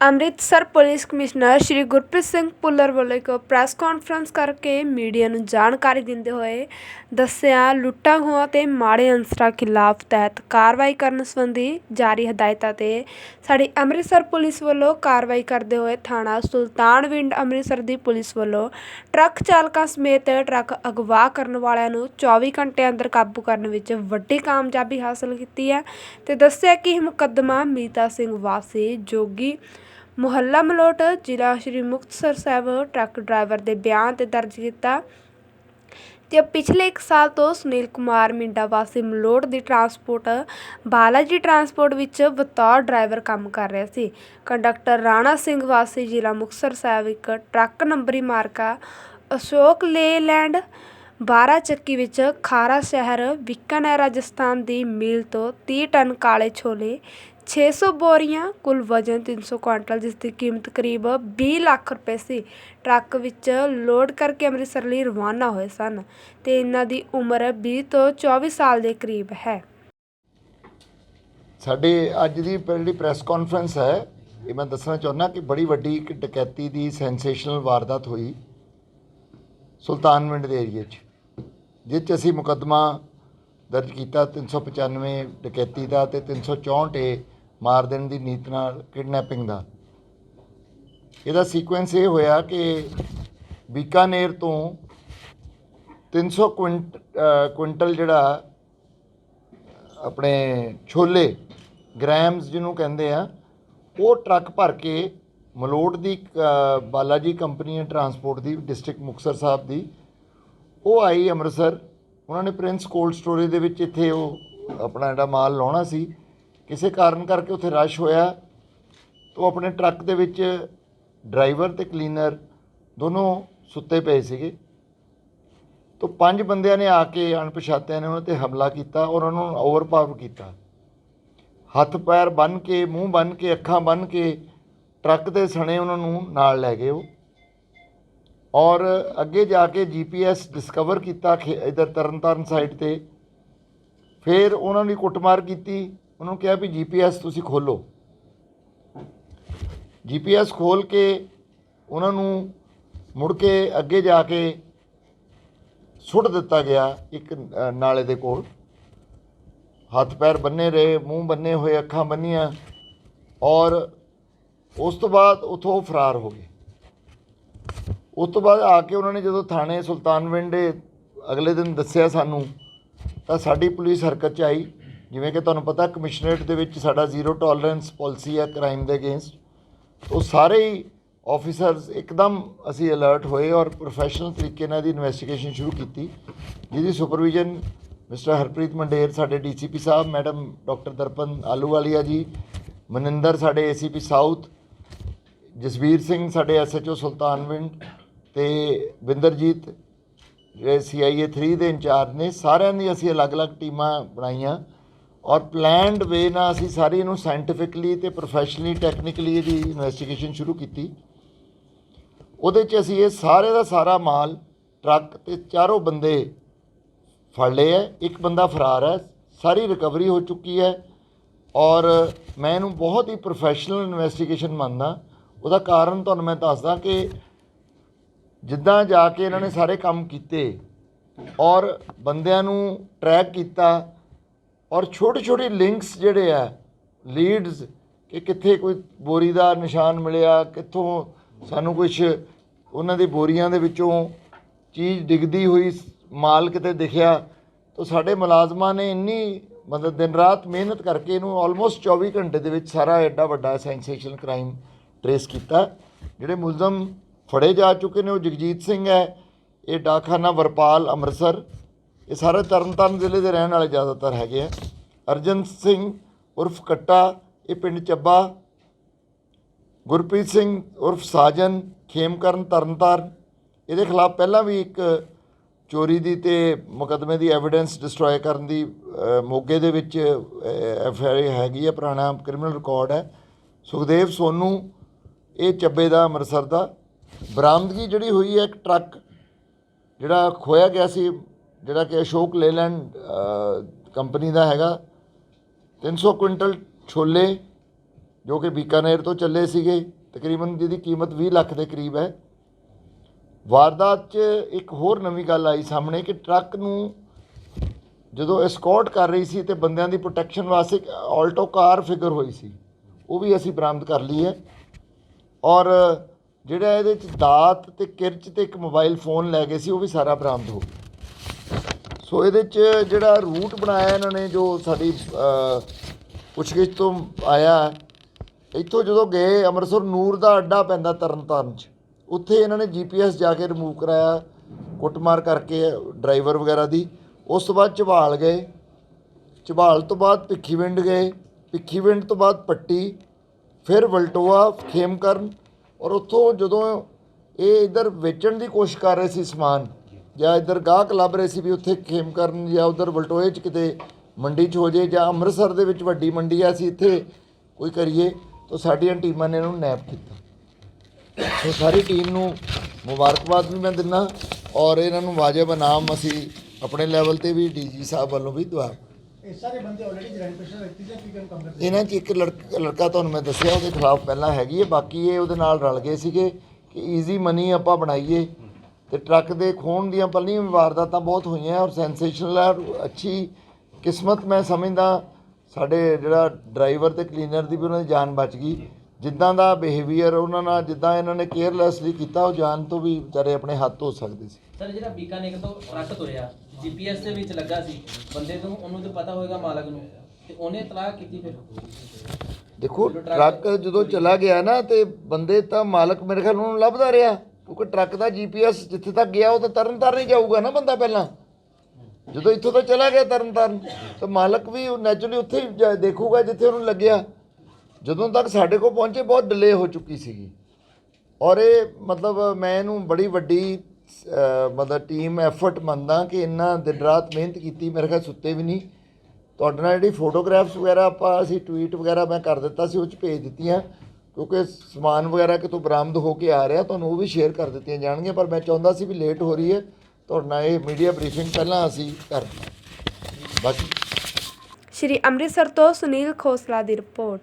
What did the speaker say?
Amritsar police commissioner Shri Gurpreet Singh Bhullar ਵੱਲੋਂ ਇੱਕ press conference ਕਰਕੇ ਮੀਡੀਆ ਨੂੰ ਜਾਣਕਾਰੀ ਦਿੰਦੇ ਹੋਏ ਦੱਸਿਆ, ਲੁੱਟਾਂ ਖੋਹਾਂ ਤੇ ਮਾੜੇ ਅੰਸਰਾਂ ਖਿਲਾਫ ਤਹਿਤ ਕਾਰਵਾਈ ਕਰਨ ਸੰਬੰਧੀ ਜਾਰੀ ਹਦਾਇਤਾਂ ਤੇ ਸਾਡੀ ਅੰਮ੍ਰਿਤਸਰ ਪੁਲਿਸ ਵੱਲੋਂ ਕਾਰਵਾਈ ਕਰਦੇ ਹੋਏ ਥਾਣਾ ਸੁਲਤਾਨਵਿੰਡ ਅੰਮ੍ਰਿਤਸਰ ਦੀ ਪੁਲਿਸ ਵੱਲੋਂ ਟਰੱਕ ਚਾਲਕਾਂ ਸਮੇਤ ਟਰੱਕ ਅਗਵਾ ਕਰਨ ਵਾਲਿਆਂ ਨੂੰ 24 ਘੰਟੇ ਅੰਦਰ ਕਾਬੂ ਕਰਨ ਵਿੱਚ ਵੱਡੀ ਕਾਮਯਾਬੀ ਹਾਸਲ ਕੀਤੀ ਹੈ ਤੇ ਦੱਸਿਆ ਕਿ ਇਹ ਮੁਕੱਦਮਾ ਮੀਤਾ ਸਿੰਘ ਵਾਸੀ ਜੋਗੀ ਮੁਹੱਲਾ ਮਲੋਟ ਜ਼ਿਲ੍ਹਾ ਸ਼੍ਰੀ ਮੁਕਤਸਰ ਸਾਹਿਬ ਟਰੱਕ ਡਰਾਈਵਰ ਦੇ ਬਿਆਨ ਤੇ ਦਰਜ ਕੀਤਾ ਤੇ ਪਿਛਲੇ 1 ਸਾਲ ਤੋਂ ਸੁਨੀਲ ਕੁਮਾਰ ਮਿੰਡਾ ਵਾਸੀ ਮਲੋਟ ਦੀ ਟਰਾਂਸਪੋਰਟ, ਬਾਲਾਜੀ ਟਰਾਂਸਪੋਰਟ ਵਿੱਚ ਬਤੌਰ ਡਰਾਈਵਰ ਕੰਮ ਕਰ ਰਿਹਾ ਸੀ। ਕੰਡਕਟਰ ਰਾਣਾ ਸਿੰਘ ਵਾਸੀ ਜ਼ਿਲ੍ਹਾ ਮੁਕਤਸਰ ਸਾਹਿਬ ਇੱਕ ਟਰੱਕ ਨੰਬਰੀ ਮਾਰਕਾ ਅਸ਼ੋਕ ਲੇਲੈਂਡ 12 ਚੱਕੀ ਵਿੱਚ ਖਾਰਾ ਸ਼ਹਿਰ ਬੀਕਾਨੇਰ ਰਾਜਸਥਾਨ ਦੀ ਮਿਲ ਤੋਂ ਤੀਹ ਟਨ ਕਾਲੇ ਛੋਲੇ, ਛੇ ਸੌ ਬੋਰੀਆਂ, ਕੁੱਲ ਵਜ਼ਨ 300 ਕੁਆਂਟਲ, ਜਿਸ ਦੀ ਕੀਮਤ ਕਰੀਬ ਵੀਹ ਲੱਖ ਰੁਪਏ ਸੀ। ਟਰੱਕ ਵਿੱਚ ਲੋਡ ਕਰਕੇ ਅੰਮ੍ਰਿਤਸਰ ਲਈ ਰਵਾਨਾ ਹੋਏ ਸਨ ਅਤੇ ਇਹਨਾਂ ਦੀ ਉਮਰ ਵੀਹ ਤੋਂ 24 ਸਾਲ ਦੇ ਕਰੀਬ ਹੈ। ਸਾਡੇ ਅੱਜ ਦੀ ਜਿਹੜੀ ਪ੍ਰੈਸ ਕਾਨਫਰੰਸ ਹੈ, ਇਹ ਮੈਂ ਦੱਸਣਾ ਚਾਹੁੰਦਾ ਕਿ ਬੜੀ ਵੱਡੀ ਇੱਕ ਡਕੈਤੀ ਦੀ ਸੈਂਸੇਸ਼ਨਲ ਵਾਰਦਾਤ ਹੋਈ ਸੁਲਤਾਨਵਿੰਡ ਦੇ ਏਰੀਏ 'ਚ। ਜਿਸ 'ਚ ਅਸੀਂ ਮੁਕੱਦਮਾ ਦਰਜ ਕੀਤਾ 395 ਡਕੈਤੀ ਦਾ ਤੇ 364 ਏ ਮਾਰ ਦੇਣ ਦੀ ਨੀਤ ਨਾਲ ਕਿਡਨੈਪਿੰਗ ਦਾ। ਇਹਦਾ ਸੀਕੁਐਂਸ ਇਹ ਹੋਇਆ ਕਿ ਬੀਕਾਨੇਰ ਤੋਂ 300 ਕੁਇੰਟ ਕੁਇੰਟਲ ਜਿਹੜਾ ਆਪਣੇ ਛੋਲੇ ਗ੍ਰਾਮਸ ਜਿਹਨੂੰ ਕਹਿੰਦੇ ਆ ਉਹ ਟਰੱਕ ਭਰ ਕੇ ਮਲੋਟ ਦੀ ਅ, ਬਾਲਾਜੀ ਕੰਪਨੀ ਹੈ ਟਰਾਂਸਪੋਰਟ ਦੀ ਡਿਸਟ੍ਰਿਕਟ ਮੁਕਤਸਰ ਸਾਹਿਬ ਦੀ ਉਹ ਆਈ ਅੰਮ੍ਰਿਤਸਰ। ਉਹਨਾਂ ਨੇ ਪ੍ਰਿੰਸ ਕੋਲਡ ਸਟੋਰੇਜ ਦੇ ਵਿੱਚ ਇੱਥੇ ਉਹ ਆਪਣਾ ਜਿਹੜਾ ਮਾਲ ਲਾਉਣਾ ਸੀ। ਕਿਸੇ ਕਾਰਨ ਕਰਕੇ ਉੱਥੇ ਰਸ਼ ਹੋਇਆ। ਤਾਂ ਉਹ ਆਪਣੇ ਟਰੱਕ ਦੇ ਵਿੱਚ ਡਰਾਈਵਰ ਤੇ ਕਲੀਨਰ ਦੋਨੋਂ ਸੁੱਤੇ ਪਏ ਸੀਗੇ। ਤਾਂ ਪੰਜ ਬੰਦਿਆਂ ਨੇ ਆ ਕੇ ਅਣਪਛਾਤਿਆਂ ਨੇ ਉਹਨਾਂ ਤੇ ਹਮਲਾ ਕੀਤਾ ਔਰ ਉਹਨਾਂ ਨੂੰ ਓਵਰਪਾਵਰ ਕੀਤਾ। ਹੱਥ ਪੈਰ ਬੰਨ ਕੇ, ਮੂੰਹ ਬੰਨ ਕੇ, ਅੱਖਾਂ ਬੰਨ ਕੇ ਟਰੱਕ ਦੇ ਸਣੇ ਉਹਨਾਂ ਨੂੰ ਨਾਲ ਲੈ ਗਏ ਉਹ। ਔਰ ਅੱਗੇ ਜਾ ਕੇ ਜੀਪੀਐਸ ਡਿਸਕਵਰ ਕੀਤਾ ਇਧਰ ਤਰਨਤਾਰਨ ਸਾਈਡ ਤੇ। ਫਿਰ ਉਹਨਾਂ ਨੇ ਕੁੱਟਮਾਰ ਕੀਤੀ। ਉਹਨਾਂ ਨੂੰ ਕਿਹਾ ਵੀ ਜੀਪੀਐਸ ਤੁਸੀਂ ਖੋਲੋ। ਜੀਪੀਐਸ ਖੋਲ ਕੇ ਉਹਨਾਂ ਨੂੰ ਮੁੜ ਕੇ ਅੱਗੇ ਜਾ ਕੇ ਸੁੱਟ ਦਿੱਤਾ ਗਿਆ ਇੱਕ ਨਾਲੇ ਦੇ ਕੋਲ। ਹੱਥ ਪੈਰ ਬੰਨੇ ਰਹੇ, ਮੂੰਹ ਬੰਨੇ ਹੋਏ, ਅੱਖਾਂ ਬੰਨੀਆਂ। ਔਰ ਉਸ ਤੋਂ ਬਾਅਦ ਉਥੋਂ ਉਹ ਫਰਾਰ ਹੋ ਗਏ। ਉਸ ਤੋਂ ਬਾਅਦ ਆ ਕੇ ਉਹਨਾਂ ਨੇ ਜਦੋਂ ਥਾਣੇ ਸੁਲਤਾਨਵਿੰਡ ਦੇ ਅਗਲੇ ਦਿਨ ਦੱਸਿਆ ਸਾਨੂੰ, ਤਾਂ ਸਾਡੀ ਪੁਲਿਸ ਹਰਕਤ 'ਚ ਆਈ। ਜਿਵੇਂ ਕਿ ਤੁਹਾਨੂੰ ਪਤਾ, ਕਮਿਸ਼ਨਰੇਟ ਦੇ ਵਿੱਚ ਸਾਡਾ ਜ਼ੀਰੋ ਟੋਲਰੈਂਸ ਪਾਲਿਸੀ ਹੈ ਕ੍ਰਾਈਮ ਦੇ ਅਗੇਂਸਟ। ਉਹ ਸਾਰੇ ਹੀ ਆਫੀਸਰਸ ਇੱਕਦਮ ਅਸੀਂ ਅਲਰਟ ਹੋਏ ਔਰ ਪ੍ਰੋਫੈਸ਼ਨਲ ਤਰੀਕੇ ਨਾਲ ਦੀ ਇਨਵੈਸਟੀਗੇਸ਼ਨ ਸ਼ੁਰੂ ਕੀਤੀ। ਜਿਹਦੀ ਸੁਪਰਵਿਜ਼ਨ ਮਿਸਟਰ ਹਰਪ੍ਰੀਤ ਮੰਡੇਰ, ਸਾਡੇ DCP sahib, madam doctor Darpan Ahluwalia ji, Maninder, ਸਾਡੇ ਏਸੀਪੀ ਸਾਊਥ, ਜਸਵੀਰ ਸਿੰਘ, ਸਾਡੇ ਐਸਐਚਓ ਸੁਲਤਾਨਵਿੰਡ ਤੇ ਵਿੰਦਰਜੀਤ ਜਿਹੜੇ ਸੀਆਈਏ 3 ਦੇ ਇੰਚਾਰਜ ਨੇ, ਸਾਰਿਆਂ ਦੀ ਅਸੀਂ ਅਲੱਗ-ਅਲੱਗ ਟੀਮਾਂ ਬਣਾਈਆਂ। ਔਰ ਪਲੈਨਡ ਵੇ ਨਾਲ ਅਸੀਂ ਸਾਰੀ ਇਹਨੂੰ ਸਾਇੰਟੀਫਿਕਲੀ ਤੇ ਪ੍ਰੋਫੈਸ਼ਨਲੀ ਟੈਕਨੀਕਲੀ ਇਹਦੀ ਇਨਵੈਸਟੀਗੇਸ਼ਨ ਸ਼ੁਰੂ ਕੀਤੀ। ਉਹਦੇ 'ਚ ਅਸੀਂ ਇਹ ਸਾਰੇ ਦਾ ਸਾਰਾ ਮਾਲ, ਟਰੱਕ ਤੇ ਚਾਰੋਂ ਬੰਦੇ ਫੜ ਲਏ ਹੈ ਇੱਕ ਬੰਦਾ ਫਰਾਰ ਹੈ ਸਾਰੀ ਰਿਕਵਰੀ ਹੋ ਚੁੱਕੀ ਹੈ। ਔਰ ਮੈਂ ਇਹਨੂੰ ਬਹੁਤ ਹੀ ਪ੍ਰੋਫੈਸ਼ਨਲ ਇਨਵੈਸਟੀਗੇਸ਼ਨ ਮੰਨਦਾ। ਉਹਦਾ ਕਾਰਨ ਤੁਹਾਨੂੰ ਮੈਂ ਦੱਸਦਾ ਕਿ ਜਿੱਦਾਂ ਜਾ ਕੇ ਇਹਨਾਂ ਨੇ ਸਾਰੇ ਕੰਮ ਕੀਤੇ ਔਰ ਬੰਦਿਆਂ ਨੂੰ ਟਰੈਕ ਕੀਤਾ ਔਰ ਛੋਟੇ ਛੋਟੇ ਲਿੰਕਸ ਜਿਹੜੇ ਆ ਲੀਡਸ ਕਿ ਕਿੱਥੇ ਕੋਈ ਬੋਰੀ ਦਾ ਨਿਸ਼ਾਨ ਮਿਲਿਆ, ਕਿੱਥੋਂ ਸਾਨੂੰ ਕੁਝ ਉਹਨਾਂ ਦੀ ਬੋਰੀਆਂ ਦੇ ਵਿੱਚੋਂ ਚੀਜ਼ ਡਿੱਗਦੀ ਹੋਈ, ਮਾਲ ਕਿਤੇ ਦਿਖਿਆ, ਤਾਂ ਸਾਡੇ ਮੁਲਾਜ਼ਮਾਂ ਨੇ ਇੰਨੀ ਮਤਲਬ ਦਿਨ ਰਾਤ ਮਿਹਨਤ ਕਰਕੇ ਇਹਨੂੰ ਆਲਮੋਸਟ 24 ਘੰਟੇ ਦੇ ਵਿੱਚ ਸਾਰਾ ਐਡਾ ਵੱਡਾ ਸੈਂਸੇਸ਼ਨਲ ਕ੍ਰਾਈਮ ਟ੍ਰੇਸ ਕੀਤਾ, ਜਿਹੜੇ ਮੁਲਜ਼ਮ ਫੜੇ ਜਾ ਚੁੱਕੇ ਨੇ, ਉਹ ਜਗਜੀਤ ਸਿੰਘ ਹੈ, ਇਹ ਡਾਕਖਾਨਾ ਵਰਪਾਲ ਅੰਮ੍ਰਿਤਸਰ, ਇਹ ਸਾਰੇ ਤਰਨਤਾਰਨ ਜ਼ਿਲ੍ਹੇ ਦੇ ਰਹਿਣ ਵਾਲੇ ਜ਼ਿਆਦਾਤਰ ਹੈਗੇ ਆ। ਅਰਜਨ ਸਿੰਘ ਉਰਫ ਕੱਟਾ, ਇਹ ਪਿੰਡ ਚੱਬਾ, ਗੁਰਪ੍ਰੀਤ ਸਿੰਘ ਉਰਫ ਸਾਜਨ, ਖੇਮਕਰਨ ਤਰਨਤਾਰਨ, ਇਹਦੇ ਖਿਲਾਫ ਪਹਿਲਾਂ ਵੀ ਇੱਕ ਚੋਰੀ ਦੀ ਤੇ ਮੁਕੱਦਮੇ ਦੀ ਐਵੀਡੈਂਸ ਡਿਸਟਰੋਏ ਕਰਨ ਦੀ ਮੋਗੇ ਦੇ ਵਿੱਚ ਐਫ ਆਈ ਹੈਗੀ ਹੈ ਪੁਰਾਣਾ ਕ੍ਰਿਮੀਨਲ ਰਿਕਾਰਡ ਹੈ। ਸੁਖਦੇਵ ਸੋਨੂ, ਇਹ ਚੱਬੇ ਦਾ, ਅੰਮ੍ਰਿਤਸਰ ਦਾ। ਬਰਾਮਦਗੀ ਜਿਹੜੀ ਹੋਈ ਹੈ ਇੱਕ ਟਰੱਕ ਜਿਹੜਾ ਖੋਇਆ ਗਿਆ ਸੀ ਜਿਹੜਾ ਕਿ ਅਸ਼ੋਕ ਲੇਲੈਂਡ ਅ, ਕੰਪਨੀ ਦਾ ਹੈਗਾ। 300 ਕੁਇੰਟਲ ਛੋਲੇ ਜੋ ਕਿ ਬੀਕਾਨੇਰ ਤੋਂ ਚੱਲੇ ਸੀਗੇ ਤਕਰੀਬਨ ਜਿਹਦੀ ਕੀਮਤ 20 ਲੱਖ ਦੇ ਕਰੀਬ ਹੈ। ਵਾਰਦਾਤ 'ਚ ਇੱਕ ਹੋਰ ਨਵੀਂ ਗੱਲ ਆਈ ਸਾਹਮਣੇ ਕਿ ਟਰੱਕ ਨੂੰ ਜਦੋਂ ਐਸਕੌਰਟ ਕਰ ਰਹੀ ਸੀ ਤੇ ਬੰਦਿਆਂ ਦੀ ਪ੍ਰੋਟੈਕਸ਼ਨ ਵਾਸਤੇ ਇੱਕ ਆਲਟੋ ਕਾਰ ਫਿਗਰ ਹੋਈ ਸੀ ਉਹ ਵੀ ਅਸੀਂ ਬਰਾਮਦ ਕਰ ਲਈ ਹੈ। ਔਰ ਜਿਹੜਾ ਇਹਦੇ ਚ ਦਾਤ ਤੇ ਕਿਰਚ ਤੇ ਇੱਕ ਮੋਬਾਈਲ ਫੋਨ ਲੈ ਗਏ ਸੀ, ਉਹ ਵੀ ਸਾਰਾ ਬਰਾਮਦ ਹੋ ਗਿਆ। ਸੋ ਇਹਦੇ ਚ ਜਿਹੜਾ ਰੂਟ ਬਣਾਇਆ ਇਹਨਾਂ ਨੇ, ਜੋ ਸਾਡੀ ਪੁੱਛਗਿੱਛ ਤੋਂ ਆਇਆ, ਇੱਥੋਂ ਜਦੋਂ ਗਏ, ਅੰਮ੍ਰਿਤਸਰ ਨੂਰ ਦਾ ਅੱਡਾ ਪੈਂਦਾ ਤਰਨਤਾਰਨ ਚ। ਉੱਥੇ ਇਹਨਾਂ ਨੇ ਜੀਪੀਐਸ ਜਾ ਕੇ ਰਿਮੂਵ ਕਰਾਇਆ, ਕੁੱਟਮਾਰ ਕਰਕੇ ਡਰਾਈਵਰ ਵਗੈਰਾ ਦੀ। ਉਸ ਤੋਂ ਬਾਅਦ ਝਬਾਲ ਗਏ। ਝਬਾਲ ਤੋਂ ਬਾਅਦ ਭਿੱਖੀਵਿੰਡ ਗਏ। ਭਿੱਖੀਵਿੰਡ ਤੋਂ ਬਾਅਦ ਪੱਟੀ, ਫਿਰ ਵਲਟੋਆ, ਖੇਮਕਰਨ ਔਰ ਉੱਥੋਂ ਜਦੋਂ ਇਹ ਇਧਰ ਵੇਚਣ ਦੀ ਕੋਸ਼ਿਸ਼ ਕਰ ਰਹੇ ਸੀ ਸਮਾਨ, ਜਾਂ ਇਧਰ ਗਾਹਕ ਲੱਭ ਰਹੇ ਸੀ ਵੀ ਉੱਥੇ ਖੇਮ ਕਰਨ ਜਾਂ ਉਧਰ ਵਲਟੋਏ 'ਚ ਕਿਤੇ ਮੰਡੀ 'ਚ ਹੋ ਜੇ, ਜਾਂ ਅੰਮ੍ਰਿਤਸਰ ਦੇ ਵਿੱਚ ਵੱਡੀ ਮੰਡੀ ਆ, ਅਸੀਂ ਇੱਥੇ ਕੋਈ ਕਰੀਏ, ਤਾਂ ਸਾਡੀਆਂ ਟੀਮਾਂ ਨੇ ਇਹਨੂੰ ਨੈਪ ਕੀਤਾ। ਸੋ ਸਾਰੀ ਟੀਮ ਨੂੰ ਮੁਬਾਰਕਬਾਦ ਵੀ ਮੈਂ ਦਿੰਦਾ, ਔਰ ਇਹਨਾਂ ਨੂੰ ਵਾਜਬ ਇਨਾਮ ਅਸੀਂ ਆਪਣੇ ਲੈਵਲ ਤੇ ਵੀ ਡੀਜੀ ਸਾਹਿਬ ਵੱਲੋਂ ਵੀ ਦਵਾ ਇਹ ਸਾਰੇ ਬੰਦੇ ਆਲਰੇਡੀ ਜੁਆਇੰਟ ਪੇਸ਼ੈਂਟ ਵਿਅਕਤੀ ਜਾਂ ਕੀ ਕੰਮ ਕਰਦੇ ਇਹਨਾਂ 'ਚ ਇੱਕ ਲੜਕ- ਲੜਕਾ ਤੁਹਾਨੂੰ ਮੈਂ ਦੱਸਿਆ ਉਹਦੇ ਖਿਲਾਫ ਪਹਿਲਾਂ ਹੈਗੀ ਹੈ ਬਾਕੀ ਇਹ ਉਹਦੇ ਨਾਲ ਰਲ ਗਏ ਸੀਗੇ ਕਿ ਈਜ਼ੀ ਮਨੀ ਆਪਾਂ ਬਣਾਈਏ ਤੇ ਟਰੱਕ ਦੇ ਖੋਣ ਦੀਆਂ ਪੱਲੀਆਂ ਵੀ ਵਾਰਦਾਤਾਂ ਬਹੁਤ ਹੋਈਆਂ ਔਰ ਸੈਂਸੇਸ਼ਨਲ ਹੈ ਔਰ ਅੱਛੀ ਕਿਸਮਤ ਮੈਂ ਸਮਝਦਾ ਸਾਡੇ ਜਿਹੜਾ ਡਰਾਈਵਰ ਤੇ ਕਲੀਨਰ ਦੀ ਵੀ ਉਹਨਾਂ ਦੀ ਜਾਨ ਬਚ ਗਈ। ਜਿੱਦਾਂ ਦਾ ਬਿਹੇਵੀਅਰ ਉਹਨਾਂ ਨਾਲ ਜਿੱਦਾਂ ਇਹਨਾਂ ਨੇ ਕੇਅਰਲੈਸਲੀ ਕੀਤਾ ਉਹ ਜਾਨ ਤੋਂ ਵੀ ਵਿਚਾਰੇ ਆਪਣੇ ਹੱਥ ਧੋ ਸਕਦੇ ਸੀ। ਸਰ ਜਿਹੜਾ ਬੀਕਾਨੇਰ ਤੋਂ ਟਰੱਕ ਤੁਰਿਆ ਜੀਪੀਐਸ ਦੇ ਵਿੱਚ ਲੱਗਾ ਸੀ। ਬੰਦੇ ਨੂੰ, ਉਹਨੂੰ ਤਾਂ ਪਤਾ ਹੋਏਗਾ ਮਾਲਕ ਨੂੰ। ਤੇ ਉਹਨੇ ਤਲਾਕ ਕੀਤੀ ਫਿਰ। ਦੇਖੋ, ਟਰੱਕ ਜਦੋਂ ਚਲਾ ਗਿਆ ਨਾ ਤੇ ਬੰਦੇ ਤਾਂ ਮਾਲਕ ਮੇਰੇ ਖਿਆਲ ਉਹਨੂੰ ਲੱਭਦਾ ਰਿਹਾ। ਕਿਉਂਕਿ ਟਰੱਕ ਦਾ ਜੀਪੀਐਸ ਜਿੱਥੇ ਤੱਕ ਗਿਆ, ਉਹ ਤਾਂ ਤਰਨ ਤਾਰਨ ਹੀ ਜਾਊਗਾ ਨਾ ਬੰਦਾ ਪਹਿਲਾਂ। ਜਦੋਂ ਇੱਥੋਂ ਤੋਂ ਚਲਾ ਗਿਆ ਤਰਨ ਤਾਰਨ ਤਾਂ ਮਾਲਕ ਵੀ ਨੈਚੁਰਲੀ ਉੱਥੇ ਹੀ ਜਾ- ਦੇਖੂਗਾ ਜਿੱਥੇ ਉਹਨੂੰ ਲੱਗਿਆ। ਜਦੋਂ ਤੱਕ ਸਾਡੇ ਕੋਲ ਪਹੁੰਚੇ, ਬਹੁਤ ਡਿਲੇ ਹੋ ਚੁੱਕੀ ਸੀਗੀ। ਔਰ ਇਹ ਮਤਲਬ ਮੈਂ ਇਹਨੂੰ ਬੜੀ ਵੱਡੀ ਮਤਲਬ ਟੀਮ ਐਫਰਟ ਮੰਨਦਾ ਕਿ ਇੰਨਾ ਦਿਨ ਰਾਤ ਮਿਹਨਤ ਕੀਤੀ, ਮੇਰੇ ਖਿਆਲ ਸੁੱਤੇ ਵੀ ਨਹੀਂ। ਤੁਹਾਡੇ ਨਾਲ ਜਿਹੜੀ ਫੋਟੋਗ੍ਰਾਫਸ ਵਗੈਰਾ ਆਪਾਂ ਅਸੀਂ ਟਵੀਟ ਵਗੈਰਾ ਮੈਂ ਕਰ ਦਿੱਤਾ ਸੀ, ਉਹ ਚ ਭੇਜ ਦਿੱਤੀਆਂ। ਕਿਉਂਕਿ ਸਮਾਨ ਵਗੈਰਾ ਕਿਤੋਂ ਬਰਾਮਦ ਹੋ ਕੇ ਆ ਰਿਹਾ, ਤੁਹਾਨੂੰ ਉਹ ਵੀ ਸ਼ੇਅਰ ਕਰ ਦਿੱਤੀਆਂ ਜਾਣਗੀਆਂ, ਪਰ ਮੈਂ ਚਾਹੁੰਦਾ ਸੀ ਵੀ ਲੇਟ ਹੋ ਰਹੀ ਹੈ। ਤੁਹਾਡੇ ਨਾਲ ਇਹ ਮੀਡੀਆ ਬਰੀਫਿੰਗ ਪਹਿਲਾਂ ਅਸੀਂ ਕਰ ਦਿੱਤੀ। ਬਾਕੀ ਸ਼੍ਰੀ ਅੰਮ੍ਰਿਤਸਰ ਤੋਂ ਸੁਨੀਲ ਖੋਸਲਾ ਦੀ ਰਿਪੋਰਟ